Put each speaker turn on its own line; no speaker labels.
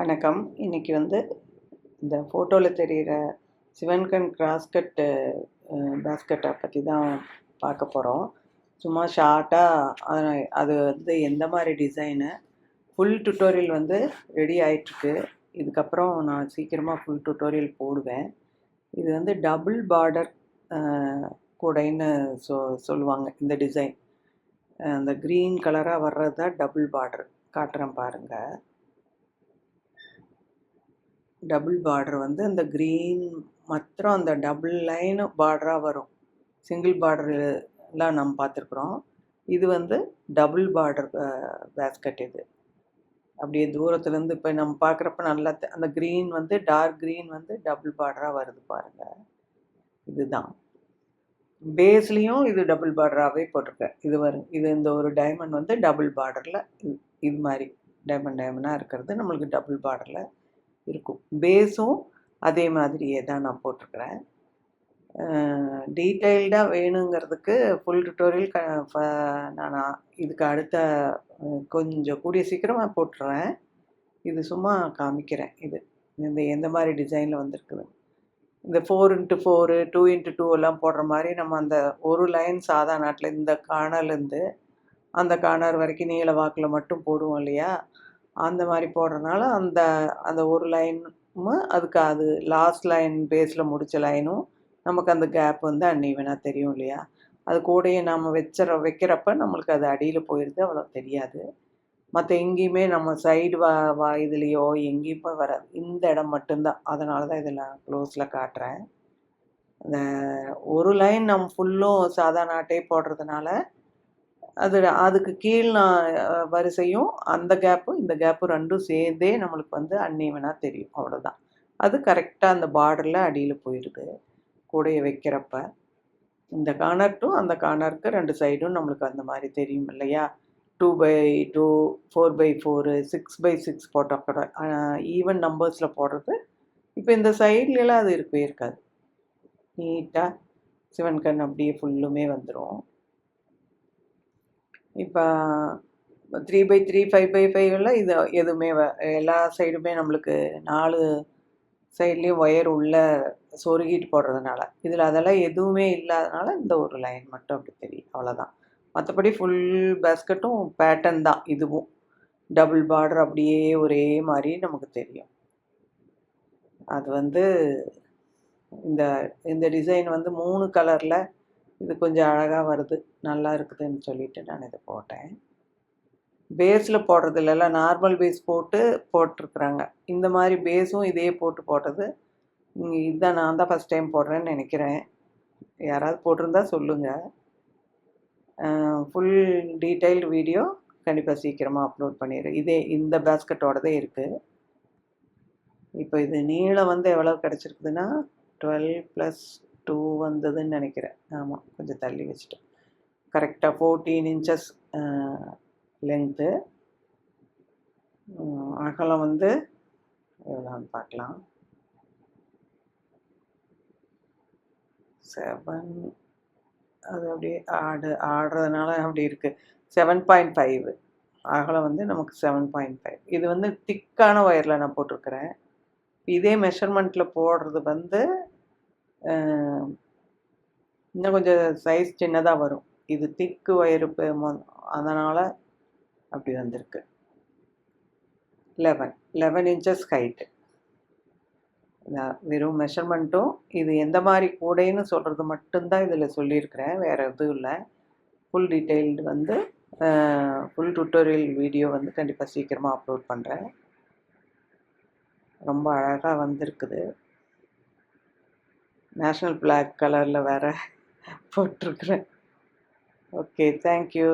வணக்கம். இன்னைக்கு வந்து இந்த ஃபோட்டோவில் தெரிகிற சிவன்கண் கிராஸ்கட்டு பேஸ்கட்டை பற்றி தான் பார்க்க போகிறோம் சும்மா ஷார்ட்டாக அது வந்து எந்த மாதிரி டிசைனு ஃபுல் டுட்டோரியல் வந்து ரெடி ஆயிட்டிருக்கு. இதுக்கப்புறம் நான் சீக்கிரமாக ஃபுல் டுட்டோரியல் போடுவேன். இது வந்து டபுள் பார்டர் கூடைன்னு சொ சொல்லுவாங்க இந்த டிசைன் அந்த க்ரீன் கலராக வர்றது தான் டபுள் பார்டர் காட்டுறேன் பாருங்கள் டபுள் பார்டர் வந்து அந்த க்ரீன் மாத்திரம் அந்த டபுள் லைனு பார்டராக வரும். சிங்கிள் பார்டர்லாம் நம்ம பார்த்துருக்குறோம். இது வந்து டபுள் பார்டர் பேஸ்கட் இது. அப்படியே தூரத்துலேருந்து இப்போ நம்ம பார்க்குறப்ப நல்லா அந்த க்ரீன் வந்து டார்க் க்ரீன் வந்து டபுள் பார்டராக வருது பாருங்கள் இதுதான். பேஸ்லேயும் இது டபுள் பார்டராகவே போட்டிருக்கேன் இது வரும் இது இந்த ஒரு டைமண்ட் வந்து டபுள் பார்டரில் இது மாதிரி டைமண்ட் டைமண்டாக இருக்கிறது நம்மளுக்கு டபுள் பார்டரில் இருக்கும். பேஸும் அதே மாதிரியே தான் நான் போட்டிருக்கிறேன். டீட்டெயில்டாக வேணுங்கிறதுக்கு ஃபுல் டுட்டோரியல் க ஃப- நான் இதுக்கு அடுத்த கொஞ்சம் கூடிய சீக்கிரமாக போட்டுறேன். இது சும்மா காமிக்கிறேன் இது. இந்த எந்த மாதிரி டிசைனில் வந்திருக்குது இந்த four into four two into two எல்லாம் போடுற மாதிரி நம்ம அந்த ஒரு லைன் சாதா நாட்டில் இந்த கார்னர்லேருந்து அந்த கார்னர் வரைக்கும் நீள வாக்கில் மட்டும் போடுவோம் இல்லையா? அந்த மாதிரி போடுறதுனால அந்த அந்த ஒரு லைனும் அதுக்கு அது லாஸ்ட் லைன் பேஸில் முடித்த லைனும் நமக்கு அந்த கேப் வந்து அன்னீவனாக தெரியும் இல்லையா? அது கூடயே நம்ம வச்சுற வைக்கிறப்ப நம்மளுக்கு அது அடியில் போயிடுது அவ்வளோ தெரியாது. மற்ற எங்கேயுமே நம்ம சைடு வா வா இதுலேயோ எங்கேயுமே வராது. இந்த இடம் மட்டும்தான். அதனால தான் இதில் நான் க்ளோஸில் காட்டுறேன். அந்த ஒரு லைன் நம்ம ஃபுல்லும் சாதா நாட்டே போடுறதுனால அது அதுக்கு கீழ் நான் வரிசையும் அந்த கேப்பும் இந்த கேப்பும் ரெண்டும் சேர்ந்தே நம்மளுக்கு வந்து அன்னீவனாக தெரியும். அவ்வளோதான் அது கரெக்டாக அந்த பார்டரில் அடியில் போயிடுது கூடைய வைக்கிறப்ப. இந்த கார்னர் டு அந்த கார்னருக்கு ரெண்டு சைடும் நம்மளுக்கு அந்த மாதிரி தெரியும் இல்லையா? Two by two four by four six by six போட்டால் கூட ஈவன் நம்பர்ஸில் போடுறது. இப்போ இந்த சைட்லலாம் அது இருக்கவே இருக்காது. நீட்டாக சிவன் கண் அப்படியே ஃபுல்லுமே வந்துடும் இப்போ three by three five by ஃபைவ்ல இது எதுவுமே எல்லா சைடுமே நம்மளுக்கு நாலு சைட்லேயும் ஒயர் உள்ள சொருகிட்டு போடுறதுனால. இதில் அதெல்லாம் எதுவுமே இல்லாதனால இந்த ஒரு லைன் மட்டும் அப்படி தெரியும் அவ்வளோதான் மற்றபடி ஃபுல் பேஸ்கட்டும் பேட்டர்ன் தான் இதுவும். டபுள் பார்டர் அப்படியே ஒரே மாதிரி நமக்கு தெரியும். அது வந்து இந்த இந்த டிசைன் வந்து மூணு கலரில் இது கொஞ்சம் அழகாக வருது. நல்லா இருக்குதுன்னு சொல்லிட்டு நான் இதை போட்டேன். பேஸில் போடுறதுலலாம் நார்மல் பேஸ் போட்டு போட்டிருக்குறாங்க. இந்த மாதிரி பேஸும் இதே போட்டு போட்டது. இங்க இதுதான் நான் தான் ஃபஸ்ட் டைம் போடுறேன்னு நினைக்கிறேன். யாராவது போட்டிருந்தா சொல்லுங்கள் ஃபுல் டீட்டெயில்டு வீடியோ கண்டிப்பாக சீக்கிரமாக அப்லோட் பண்ணிடுறேன். இதே இந்த பேஸ்கட்டோடதே இருக்குது இப்போ இது நீளம் வந்து எவ்வளோ கிடச்சிருக்குதுன்னா டுவெல் ப்ளஸ் டூ வந்ததுன்னு நினைக்கிறேன். ஆமாம் கொஞ்சம் தள்ளி வச்சுட்டேன். கரெக்டாக ஃபோர்டீன் இன்ச்சஸ் லென்த்து அகலம் வந்து எவ்வளோன்னு பார்க்கலாம். செவன் அது அப்படியே ஆடு ஆடுறதுனால அப்படி இருக்குது செவன் பாயிண்ட் ஃபைவ் அகலம் வந்து நமக்கு செவன் பாயிண்ட் ஃபைவ் இது வந்து திக்கான ஒயரில் நான் போட்டிருக்கிறேன். இதே மெஷர்மெண்ட்டில் போடுறது வந்து இன்னும் கொஞ்சம் சைஸ் சின்னதாக வரும். இது திக்கு ஒயரு அதனால் அப்படி வந்திருக்கு. லெவன் லெவன் இன்ச்சஸ் ஹைட்டு வெறும் மெஷர்மெண்ட்டும் இது எந்த மாதிரி கூடைன்னு சொல்கிறது மட்டும்தான் இதில் சொல்லியிருக்கிறேன். வேறு எதுவும் இல்லை. ஃபுல் டீட்டெயில்டு வந்து ஃபுல் டுட்டோரியல் வீடியோ வந்து கண்டிப்பாக சீக்கிரமாக அப்லோட் பண்ணுறேன் ரொம்ப அழகாக வந்திருக்குது. நேஷ்னல் பிளாக் கலரில் வேறு போட்டிருக்குறேன். Okay thank you